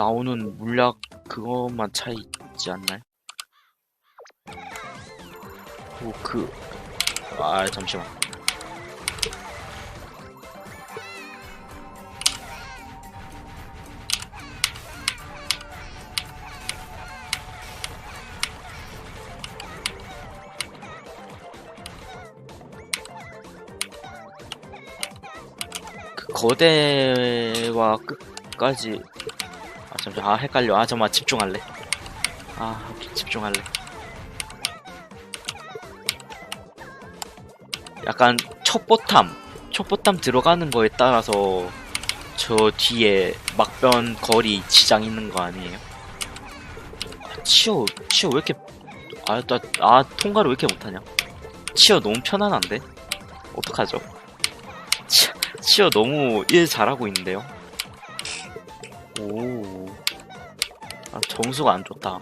나오는 물약 그것만 차이 있지 않나요? 오, 그, 아, 잠시만. 그 거대와 끝까지 아 잠시 아 헷갈려. 아 잠깐만 집중할래. 아 오케이 집중할래. 약간 첩보탐 첩보탐 들어가는 거에 따라서 저 뒤에 막변 거리 지장 있는 거 아니에요? 아, 치어 치어 왜 이렇게 아, 나, 아 통과를 왜 이렇게 못하냐? 치어 너무 편안한데? 어떡하죠? 치, 치어 너무 일 잘하고 있는데요 오. 아, 점수가 안 좋다.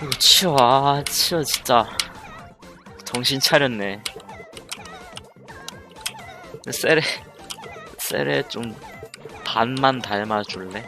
이거 치워, 아, 치워, 진짜. 정신 차렸네. 세레, 세레 좀 반만 닮아줄래?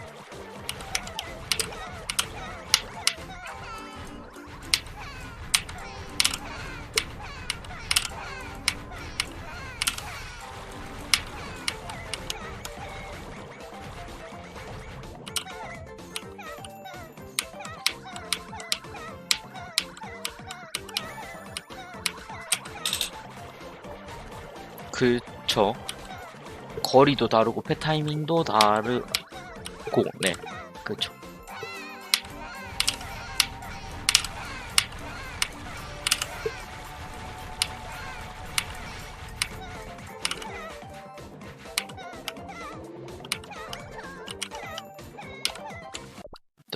그쵸. 거리도 다르고 패 타이밍도 다르고 네. 그렇죠.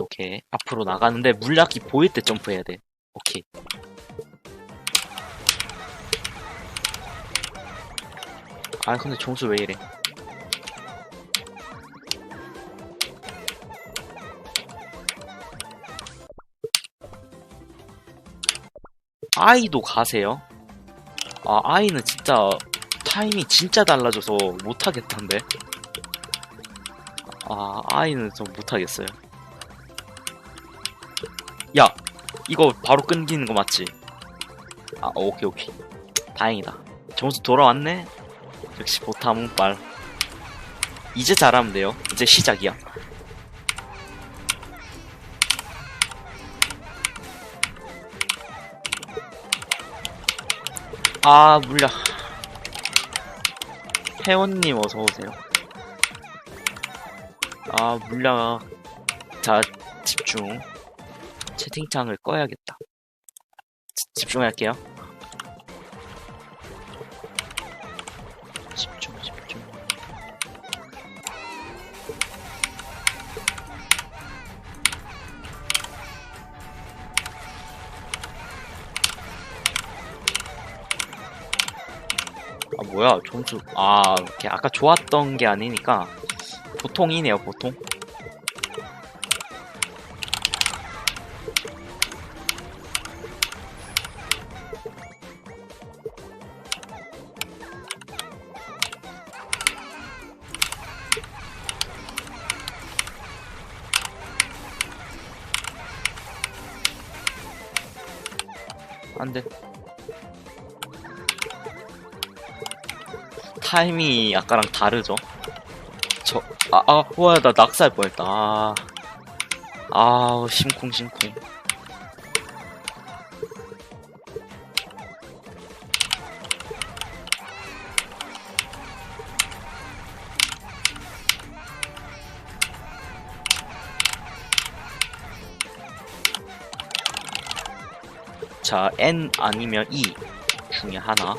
오케이 앞으로 나가는데 물약이 보일 때 점프해야 돼 아 근데 점수 왜 이래 아이도 가세요? 아, 아이는 진짜 타임이 진짜 달라져서 못하겠던데. 아, 아이는 좀 못하겠어요. 야, 이거 바로 끊기는 거 맞지? 아, 오케이, 오케이. 다행이다. 점수 돌아왔네? 역시 보탐은 빨. 이제 잘하면 돼요. 이제 시작이야. 아, 물려. 회원님 어서오세요. 아, 물려. 자, 집중. 채팅창을 꺼야겠다. 지- 집중할게요. 뭐야? 점수. 아 이렇게 아까 좋았던 게 아니니까. 보통이네요 보통. 안돼 타임이 아까랑 다르죠? 저, 아, 아, 와, 나 낙살 뻔했다. 아, 아우, 심쿵, 심쿵. 자, N 아니면 E 중에 하나.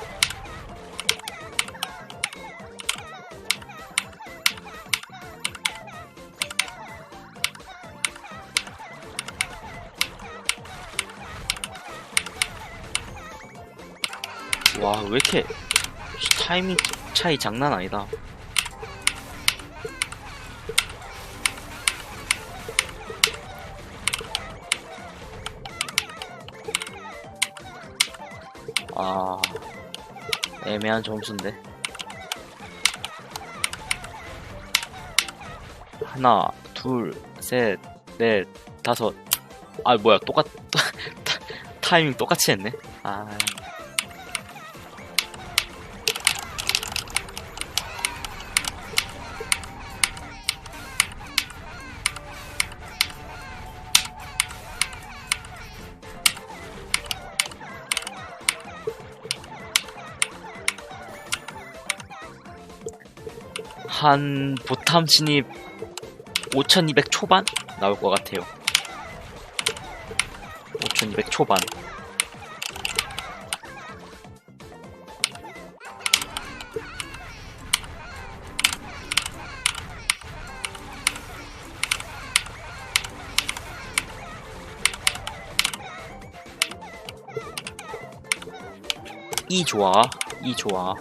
왜 이렇게 타이밍 차이 장난 아니다. 아, 애매한 점수인데. 하나, 둘, 셋, 넷, 다섯. 아, 뭐야, 똑같, 타이밍 똑같이 했네. 아. 한 보탐 진입 5200 초반 나올 것 같아요. 5200 초반. 이 좋아, 이 좋아.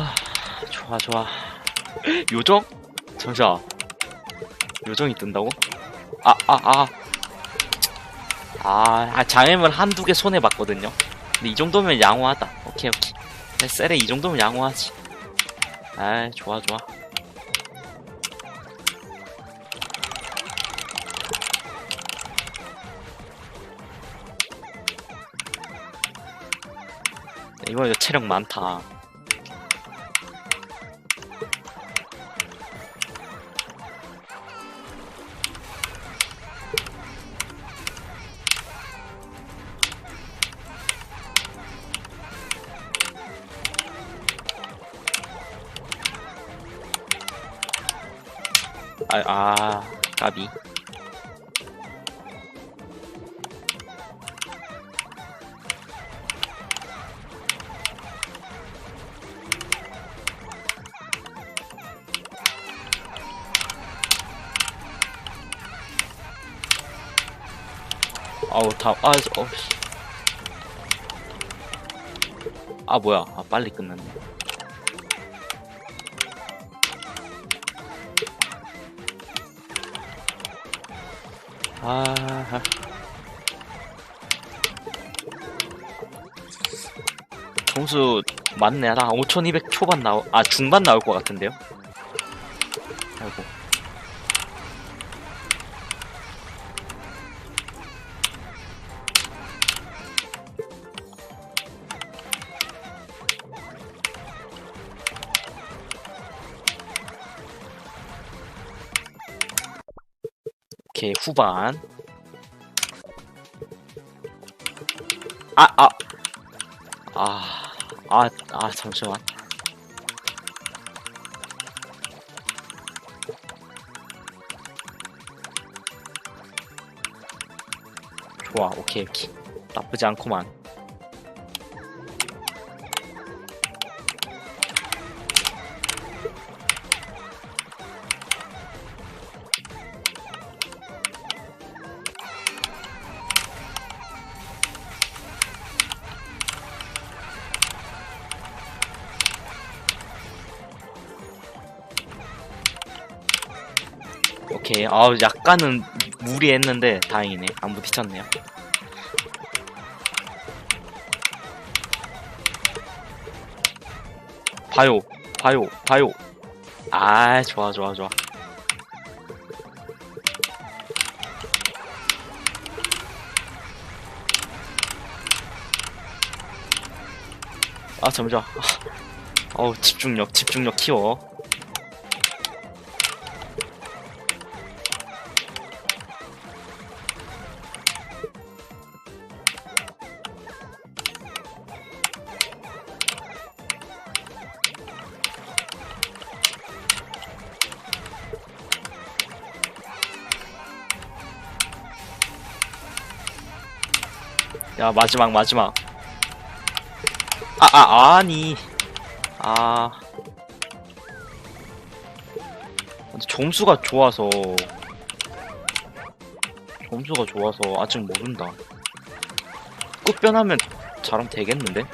아, 좋아, 좋아. 요정? 잠시만. 요정이 뜬다고? 아, 아, 아. 아, 아, 장애물 한두 개 손해 봤거든요. 근데 이 정도면 양호하다. 오케이, 오케이. 내 셀에 이 정도면 양호하지. 아이, 좋아, 좋아. 이거 체력 많다. 아우, 다, 아, 어, 씨. 아, 뭐야. 아, 빨리 끝났네. 아, 점수 맞네. 나 5200 초반 나오, 아, 중반 나올 것 같은데요? 아이고. 오케이, 후반. 아, 아. 아, 아, 아, 잠시만. 좋아, 오케이, 오케이. 나쁘지 않구만. 오케이. 아, 약간은 무리했는데 다행이네. 안 부딪혔네요. 봐요, 봐요, 봐요. 아, 좋아, 좋아, 좋아. 아, 잠시만. 어우, 집중력, 집중력 키워. 야, 마지막, 마지막. 아, 아, 아니. 아. 근데 점수가 좋아서. 점수가 좋아서 아직 모른다. 끝변하면 잘하면 되겠는데?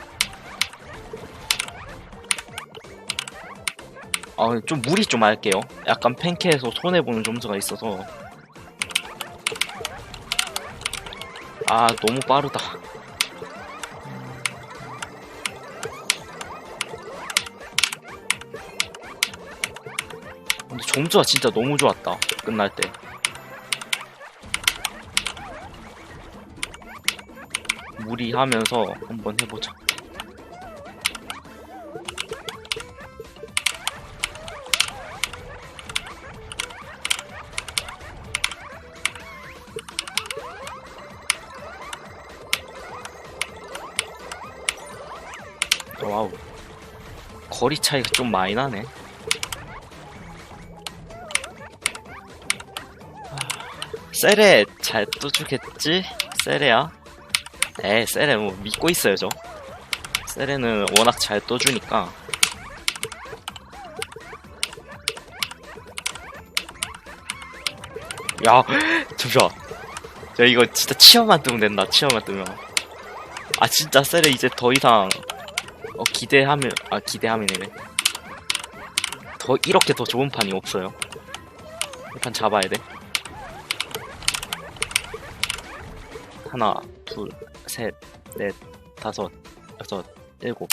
아, 좀 무리 좀 할게요. 약간 팬케에서 손해보는 점수가 있어서. 아, 너무 빠르다. 근데 점수가 진짜 너무 좋았다. 끝날 때. 무리하면서 한번 해보자. 거리 차이가 좀 많이 나네. 세레 잘 떠주겠지? 세레야? 에 세레 뭐 믿고 있어야죠. 세레는 워낙 잘 떠주니까. 야, 잠시만. 야, 이거 진짜 치어만 뜨면 된다, 치어만 뜨면. 아, 진짜 세레 이제 더 이상, 어, 기대하면, 아, 기대하면이래. 더, 이렇게 더 좋은 판이 없어요. 일단 잡아야 돼. 하나, 둘, 셋, 넷, 다섯, 여섯, 일곱.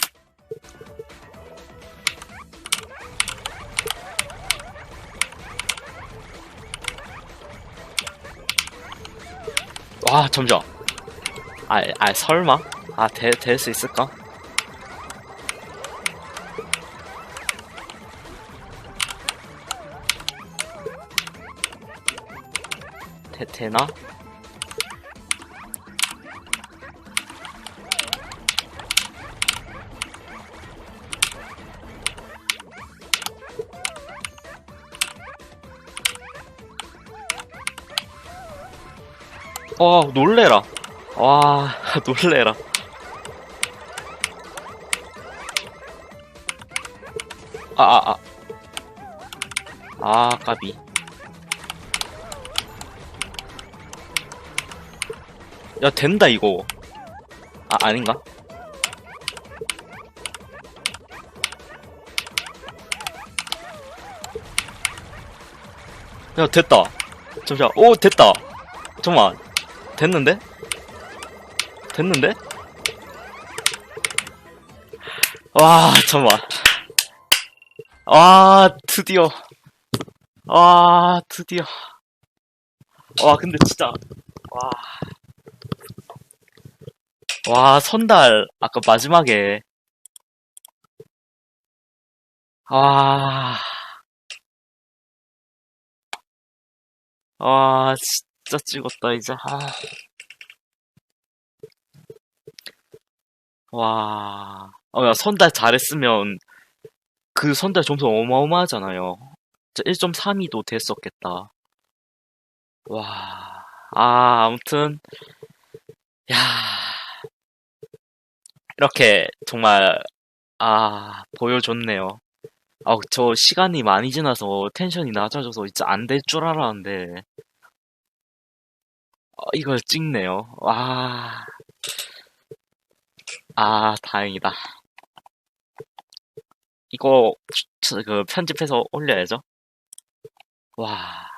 와, 잠시만. 아, 아, 설마? 아, 될, 될수 있을까? 되, 되나? 어, 놀래라. 와, 놀래라. 아, 아, 아. 아, 까비. 야, 된다, 이거. 아, 아닌가? 야, 됐다. 잠시만. 오, 됐다. 잠깐만. 됐는데? 됐는데? 와, 잠깐만. 와, 드디어. 와, 드디어. 와, 근데 진짜. 와. 와, 선달. 아까 마지막에. 아. 와, 진짜 찍었다, 이제. 아. 와. 어, 야, 선달 잘했으면 그 선달 점수 어마어마하잖아요. 진짜 1.32도 됐었겠다. 와. 아, 아무튼. 야. 이렇게 정말 아, 보여줬네요. 아, 저 시간이 많이 지나서 텐션이 낮아져서 진짜 안 될 줄 알았는데 어, 이걸 찍네요. 와. 아, 다행이다. 이거 저- 그 편집해서 올려야죠. 와.